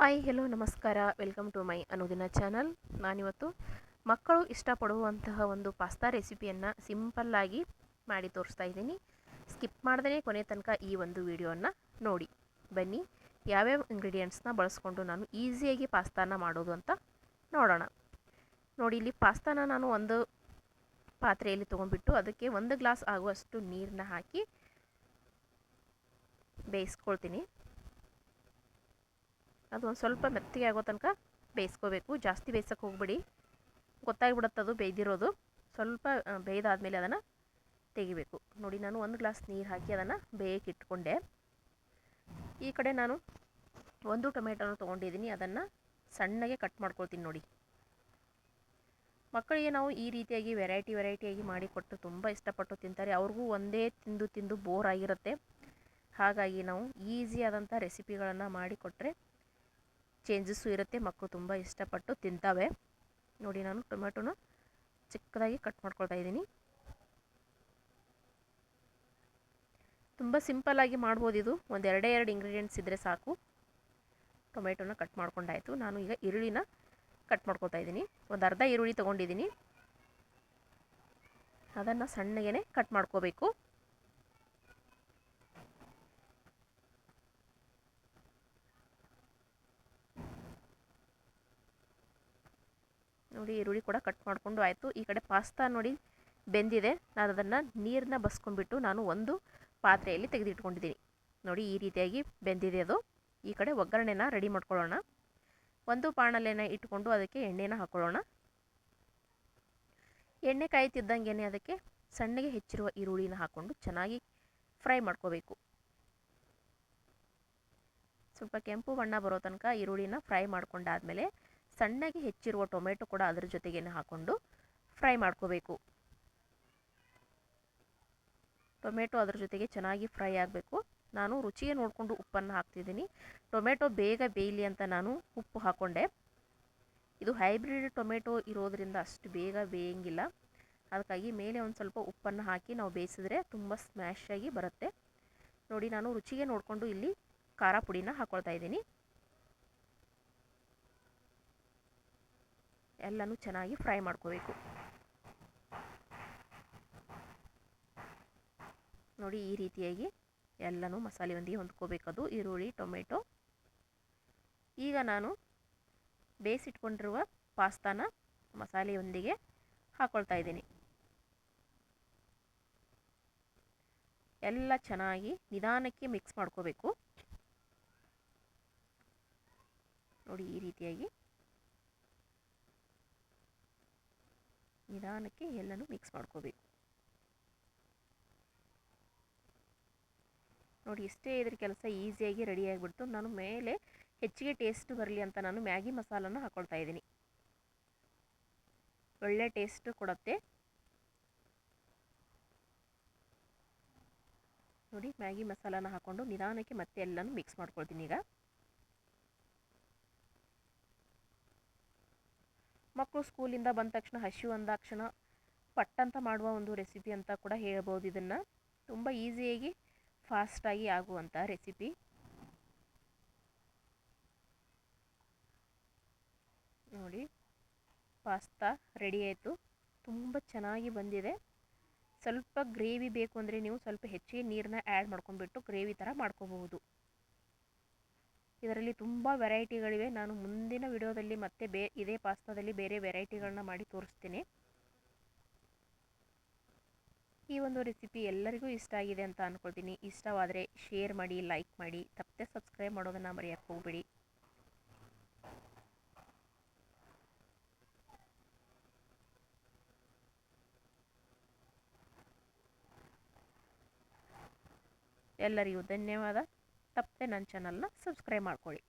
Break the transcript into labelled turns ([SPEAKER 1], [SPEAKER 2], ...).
[SPEAKER 1] Hi hello ನಮಸ್ಕಾರ. Welcome to my Anudina channel ನಾನಿವತ್ತು ಮಕ್ಕಳು ಇಷ್ಟಪಡುವಂತಹ ಒಂದು ಪಾಸ್ತಾ ರೆಸಿಪಿಯನ್ನು ಸಿಂಪಲ್ಲಾಗಿ ಮಾಡಿ ತೋರಿಸ್ತಾ ಇದ್ದೀನಿ. ಸ್ಕಿಪ್ ಮಾಡ್ದೇ ಕೊನೆ ತನಕ ಈ ಒಂದು ವಿಡಿಯೋನ ನೋಡಿ. ಬನ್ನಿ, ಯಾವ್ಯಾವ ಇಂಗ್ರೀಡಿಯೆಂಟ್ಸ್ನ ಬಳಸ್ಕೊಂಡು ನಾನು ಈಸಿಯಾಗಿ ಪಾಸ್ತಾನ ಮಾಡೋದು ಅಂತ ನೋಡೋಣ. ನೋಡಿ, ಇಲ್ಲಿ ಪಾಸ್ತಾನ ನಾನು ಒಂದು ಪಾತ್ರೆಯಲ್ಲಿ ತೊಗೊಂಡ್ಬಿಟ್ಟು ಅದಕ್ಕೆ ಒಂದು ಗ್ಲಾಸ್ ಆಗುವಷ್ಟು ನೀರನ್ನ ಹಾಕಿ ಬೇಯಿಸ್ಕೊಳ್ತೀನಿ. ಅದು ಒಂದು ಸ್ವಲ್ಪ ಮೆತ್ತಗೆ ಆಗೋ ತನಕ ಬೇಯಿಸ್ಕೋಬೇಕು. ಜಾಸ್ತಿ ಬೇಯಿಸೋಕೆ ಹೋಗ್ಬಿಡಿ. ಗೊತ್ತಾಗ್ಬಿಡುತ್ತೆ ಅದು ಬೇಯ್ದಿರೋದು. ಸ್ವಲ್ಪ ಬೇಯ್ದಾದ್ಮೇಲೆ ಅದನ್ನು ತೆಗಿಬೇಕು. ನೋಡಿ, ನಾನು ಒಂದು ಗ್ಲಾಸ್ ನೀರು ಹಾಕಿ ಅದನ್ನು ಬೇಯಕ್ಕೆ ಇಟ್ಕೊಂಡೆ ಈ ಕಡೆ ನಾನು ಒಂದು ಟೊಮೆಟೊನ ತೊಗೊಂಡಿದ್ದೀನಿ. ಅದನ್ನು ಸಣ್ಣಗೆ ಕಟ್ ಮಾಡ್ಕೊಳ್ತೀನಿ ನೋಡಿ. ಮಕ್ಕಳಿಗೆ ನಾವು ಈ ರೀತಿಯಾಗಿ ವೆರೈಟಿ ವೆರೈಟಿಯಾಗಿ ಮಾಡಿಕೊಟ್ಟು ತುಂಬ ಇಷ್ಟಪಟ್ಟು ತಿಂತಾರೆ. ಅವ್ರಿಗೂ ಒಂದೇ ತಿಂದು ತಿಂದು ಬೋರ್ ಆಗಿರುತ್ತೆ. ಹಾಗಾಗಿ ನಾವು ಈಸಿಯಾದಂಥ ರೆಸಿಪಿಗಳನ್ನು ಮಾಡಿಕೊಟ್ರೆ ಚೇಂಜಸ್ಸು ಇರುತ್ತೆ ಮಕ್ಕಳು ತುಂಬ ಇಷ್ಟಪಟ್ಟು ತಿಂತಾವೆ. ನೋಡಿ ನಾನು ಟೊಮೆಟೊನ ಚಿಕ್ಕದಾಗಿ ಕಟ್ ಮಾಡ್ಕೊಳ್ತಾ ಇದ್ದೀನಿ. ತುಂಬ ಸಿಂಪಲ್ಲಾಗಿ ಮಾಡ್ಬೋದು ಇದು. ಒಂದು ಎರಡೇ ಎರಡು ಇಂಗ್ರೀಡಿಯೆಂಟ್ಸ್ ಇದ್ದರೆ ಸಾಕು. ಟೊಮೆಟೊನ ಕಟ್ ಮಾಡ್ಕೊಂಡಾಯಿತು. ನಾನು ಈಗ ಈರುಳ್ಳಿನ ಕಟ್ ಮಾಡ್ಕೊತಾ ಇದ್ದೀನಿ. ಒಂದು ಅರ್ಧ ಈರುಳ್ಳಿ ತೊಗೊಂಡಿದ್ದೀನಿ. ಅದನ್ನು ಸಣ್ಣಗೆ ಕಟ್ ಮಾಡ್ಕೋಬೇಕು. ನೋಡಿ ಈರುಳ್ಳಿ ಕೂಡ ಕಟ್ ಮಾಡಿಕೊಂಡು ಆಯಿತು. ಈ ಕಡೆ ಪಾಸ್ತಾ ನೋಡಿ ಬೆಂದಿದೆ. ನಾನು ಅದನ್ನು ನೀರನ್ನ ಬಸ್ಕೊಂಡ್ಬಿಟ್ಟು ನಾನು ಒಂದು ಪಾತ್ರೆಯಲ್ಲಿ ತೆಗೆದಿಟ್ಕೊಂಡಿದ್ದೀನಿ. ನೋಡಿ ಈ ರೀತಿಯಾಗಿ ಬೆಂದಿದೆ ಅದು. ಈ ಕಡೆ ಒಗ್ಗರಣೆನ ರೆಡಿ ಮಾಡ್ಕೊಳ್ಳೋಣ. ಒಂದು ಪಾಣಲೆನ ಇಟ್ಕೊಂಡು ಅದಕ್ಕೆ ಎಣ್ಣೆನ ಹಾಕೊಳ್ಳೋಣ. ಎಣ್ಣೆ ಕಾಯ್ತಿದ್ದಂಗೆ ಅದಕ್ಕೆ ಸಣ್ಣಗೆ ಹೆಚ್ಚಿರುವ ಈರುಳ್ಳಿನ ಹಾಕ್ಕೊಂಡು ಚೆನ್ನಾಗಿ ಫ್ರೈ ಮಾಡ್ಕೋಬೇಕು. ಸ್ವಲ್ಪ ಕೆಂಪು ಬಣ್ಣ ಬರೋ ತನಕ ಈರುಳ್ಳಿನ ಫ್ರೈ ಮಾಡ್ಕೊಂಡಾದಮೇಲೆ ಸಣ್ಣಗೆ ಹೆಚ್ಚಿರುವ ಟೊಮೆಟೊ ಕೂಡ ಅದರ ಜೊತೆಗೇನೆ ಹಾಕ್ಕೊಂಡು ಫ್ರೈ ಮಾಡ್ಕೋಬೇಕು. ಟೊಮೆಟೊ ಅದರ ಜೊತೆಗೆ ಚೆನ್ನಾಗಿ ಫ್ರೈ ಆಗಬೇಕು. ನಾನು ರುಚಿಗೆ ನೋಡಿಕೊಂಡು ಉಪ್ಪನ್ನು ಹಾಕ್ತಿದ್ದೀನಿ. ಟೊಮೆಟೊ ಬೇಗ ಬೇಯಲಿ ಅಂತ ನಾನು ಉಪ್ಪು ಹಾಕ್ಕೊಂಡೆ ಇದು ಹೈಬ್ರಿಡ್ ಟೊಮೆಟೊ ಇರೋದರಿಂದ ಅಷ್ಟು ಬೇಗ ಬೇಯಂಗಿಲ್ಲ. ಅದಕ್ಕಾಗಿ ಮೇಲೆ ಒಂದು ಸ್ವಲ್ಪ ಉಪ್ಪನ್ನು ಹಾಕಿ ನಾವು ಬೇಯಿಸಿದ್ರೆ ತುಂಬ ಸ್ಮ್ಯಾಶಾಗಿ ಬರುತ್ತೆ. ನೋಡಿ, ನಾನು ರುಚಿಗೆ ನೋಡಿಕೊಂಡು ಇಲ್ಲಿ ಖಾರ ಪುಡಿನ ಹಾಕ್ಕೊಳ್ತಾ ಇದ್ದೀನಿ. ಎಲ್ಲನೂ ಚೆನ್ನಾಗಿ ಫ್ರೈ ಮಾಡ್ಕೋಬೇಕು. ನೋಡಿ ಈ ರೀತಿಯಾಗಿ ಎಲ್ಲನೂ ಮಸಾಲೆಯೊಂದಿಗೆ ಹೊಂದ್ಕೋಬೇಕದು ಈರುಳ್ಳಿ, ಟೊಮೆಟೊ. ಈಗ ನಾನು ಬೇಯಿಸಿಟ್ಕೊಂಡಿರುವ ಪಾಸ್ತಾನ ಮಸಾಲೆಯೊಂದಿಗೆ ಹಾಕ್ಕೊಳ್ತಾ ಇದ್ದೀನಿ. ಎಲ್ಲ ಚೆನ್ನಾಗಿ ನಿಧಾನಕ್ಕೆ ಮಿಕ್ಸ್ ಮಾಡ್ಕೋಬೇಕು. ನೋಡಿ ಈ ರೀತಿಯಾಗಿ ನಿಧಾನಕ್ಕೆ ಎಲ್ಲನೂ ಮಿಕ್ಸ್ ಮಾಡ್ಕೋಬೇಕು. ನೋಡಿ, ಇಷ್ಟೇ ಇದ್ರ ಕೆಲಸ ಈಸಿಯಾಗಿ ರೆಡಿ ಆಗಿಬಿಡ್ತು. ನಾನು ಮೇಲೆ ಹೆಚ್ಚಿಗೆ ಟೇಸ್ಟ್ ಬರಲಿ ಅಂತ ನಾನು ಮ್ಯಾಗಿ ಮಸಾಲನ ಹಾಕ್ಕೊಳ್ತಾ ಇದ್ದೀನಿ. ಒಳ್ಳೆ ಟೇಸ್ಟ್ ಕೊಡುತ್ತೆ. ನೋಡಿ ಮ್ಯಾಗಿ ಮಸಾಲಾನ ಹಾಕ್ಕೊಂಡು ನಿಧಾನಕ್ಕೆ ಮತ್ತೆ ಎಲ್ಲನೂ ಮಿಕ್ಸ್ ಮಾಡ್ಕೊಳ್ತೀನಿ ಈಗ. ಮಕ್ಕಳು ಸ್ಕೂಲಿಂದ ಬಂದ ತಕ್ಷಣ ಹಸಿವು ಅಂದಾಕ್ಷಣ ಪಟ್ಟಂತ ಮಾಡುವ ಒಂದು ರೆಸಿಪಿ ಅಂತ ಕೂಡ ಹೇಳ್ಬೋದು ಇದನ್ನು. ತುಂಬ ಈಸಿಯಾಗಿ ಫಾಸ್ಟಾಗಿ ಆಗುವಂಥ ರೆಸಿಪಿ ನೋಡಿ ಪಾಸ್ತಾ ರೆಡಿ ಆಯಿತು. ತುಂಬ ಚೆನ್ನಾಗಿ ಬಂದಿದೆ. ಸ್ವಲ್ಪ ಗ್ರೇವಿ ಬೇಕು ಅಂದರೆ ನೀವು ಸ್ವಲ್ಪ ಹೆಚ್ಚಿಗೆ ನೀರನ್ನ ಆ್ಯಡ್ ಮಾಡ್ಕೊಂಡ್ಬಿಟ್ಟು ಗ್ರೇವಿ ಥರ ಮಾಡ್ಕೋಬಹುದು. ಇದರಲ್ಲಿ ತುಂಬ ವೆರೈಟಿಗಳಿವೆ. ನಾನು ಮುಂದಿನ ವಿಡಿಯೋದಲ್ಲಿ ಮತ್ತೆ ಬೇ, ಇದೇ ಪಾಸ್ತಾದಲ್ಲಿ ಬೇರೆ ವೆರೈಟಿಗಳನ್ನ ಮಾಡಿ ತೋರಿಸ್ತೀನಿ. ಈ ಒಂದು ರೆಸಿಪಿ ಎಲ್ಲರಿಗೂ ಇಷ್ಟ ಆಗಿದೆ ಅಂತ ಅಂದ್ಕೊಳ್ತೀನಿ ಇಷ್ಟವಾದರೆ ಶೇರ್ ಮಾಡಿ, ಲೈಕ್ ಮಾಡಿ ತಪ್ಪದೆ ಸಬ್ಸ್ಕ್ರೈಬ್ ಮಾಡೋದನ್ನು ಮರೆಯೋಕ್ಕೆ ಹೋಗ್ಬೇಡಿ. ಎಲ್ಲರಿಗೂ ಧನ್ಯವಾದ. ತಪ್ಪದೆ ನನ್ನ ಚಾನಲ್ನ ಸಬ್ಸ್ಕ್ರೈಬ್ ಮಾಡ್ಕೊಳ್ಳಿ.